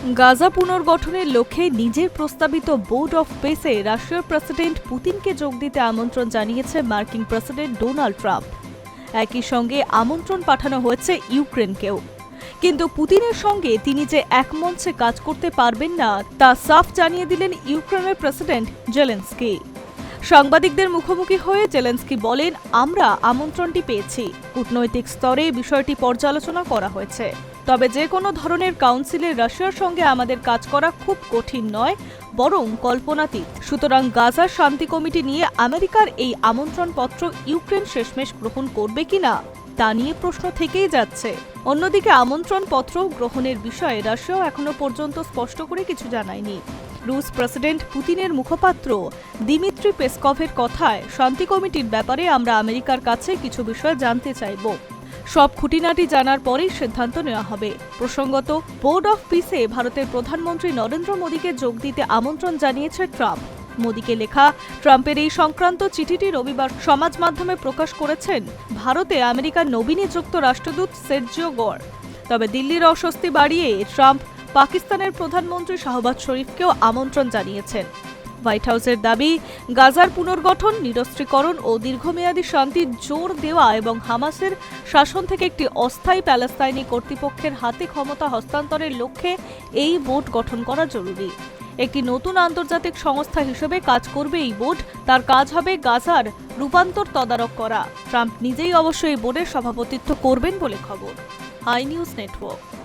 গাজা পুনর্গঠনের লক্ষ্যে নিজের প্রস্তাবিত বোর্ড অফ পেসে রাশিয়ার প্রেসিডেন্ট পুতিনকে যোগ দিতে আমন্ত্রণ জানিয়েছে মার্কিন প্রেসিডেন্ট ডোনাল্ড ট্রাম্প। একই সঙ্গে আমন্ত্রণ পাঠানো হয়েছে ইউক্রেনকেও। কিন্তু পুতিনের সঙ্গে তিনি যে এক মঞ্চে কাজ করতে পারবেন না, তা সাফ জানিয়ে দিলেন ইউক্রেনের প্রেসিডেন্ট জেলেন্সকি। সাংবাদিকদের মুখোমুখি হয়ে জেলেন্সকি বলেন, আমরা আমন্ত্রণটি পেয়েছি। কূটনৈতিক স্তরে বিষয়টি পর্যালোচনা করা হয়েছে। তবে যে কোনো ধরনের কাউন্সিলে রাশিয়ার সঙ্গে আমাদের কাজ করা খুব কঠিন নয়, বরং কল্পনাতীত। সুতরাং গাজার শান্তি কমিটি নিয়ে আমেরিকার এই আমন্ত্রণপত্র ইউক্রেন শেষমেশ গ্রহণ করবে কিনা তা নিয়ে প্রশ্ন থেকেই যাচ্ছে। অন্যদিকে আমন্ত্রণপত্র গ্রহণের বিষয়ে রাশিয়াও এখনও পর্যন্ত স্পষ্ট করে কিছু জানায়নি। রুশ প্রেসিডেন্ট পুতিনের মুখপাত্র দিমিত্রি পেসকভের কথায় শান্তি কমিটির ব্যাপারে আমরা আমেরিকার কাছে কিছু বিষয় জানতে চাইব। সব খুঁটিনাটি জানার পরেই সিদ্ধান্ত নেওয়া হবে। প্রসঙ্গত, বোর্ড অফ পিসে ভারতের প্রধানমন্ত্রী নরেন্দ্র মোদীকে যোগ দিতে আমন্ত্রণ জানিয়েছে ট্রাম্প। মোদীকে লেখা, ট্রাম্পের এই সংক্রান্ত চিঠিটি রবিবার সমাজ মাধ্যমে প্রকাশ করেছেন ভারতে আমেরিকার নবীনিযুক্ত রাষ্ট্রদূত সের্জিও গড় তবে দিল্লির অস্বস্তি বাড়িয়ে ট্রাম্প পাকিস্তানের প্রধানমন্ত্রী শাহবাজ শরীফকেও আমন্ত্রণ জানিয়েছেন। হোয়াইট হাউসের দাবি, গাজার পুনর্গঠন, নিরস্ত্রীকরণ ও দীর্ঘমেয়াদী শান্তির জোর দেওয়া এবং হামাসের শাসন থেকে একটি অস্থায়ী প্যালেস্তাইনি কর্তৃপক্ষের হাতে ক্ষমতা হস্তান্তরের লক্ষ্যে এই বোর্ড গঠন করা জরুরি। একটি নতুন আন্তর্জাতিক সংস্থা হিসেবে কাজ করবে এই বোর্ড তার কাজ হবে গাজার রূপান্তর তদারক করা। ট্রাম্প নিজেই অবশ্য এই বোর্ডের সভাপতিত্ব করবেন বলে খবর। I news network.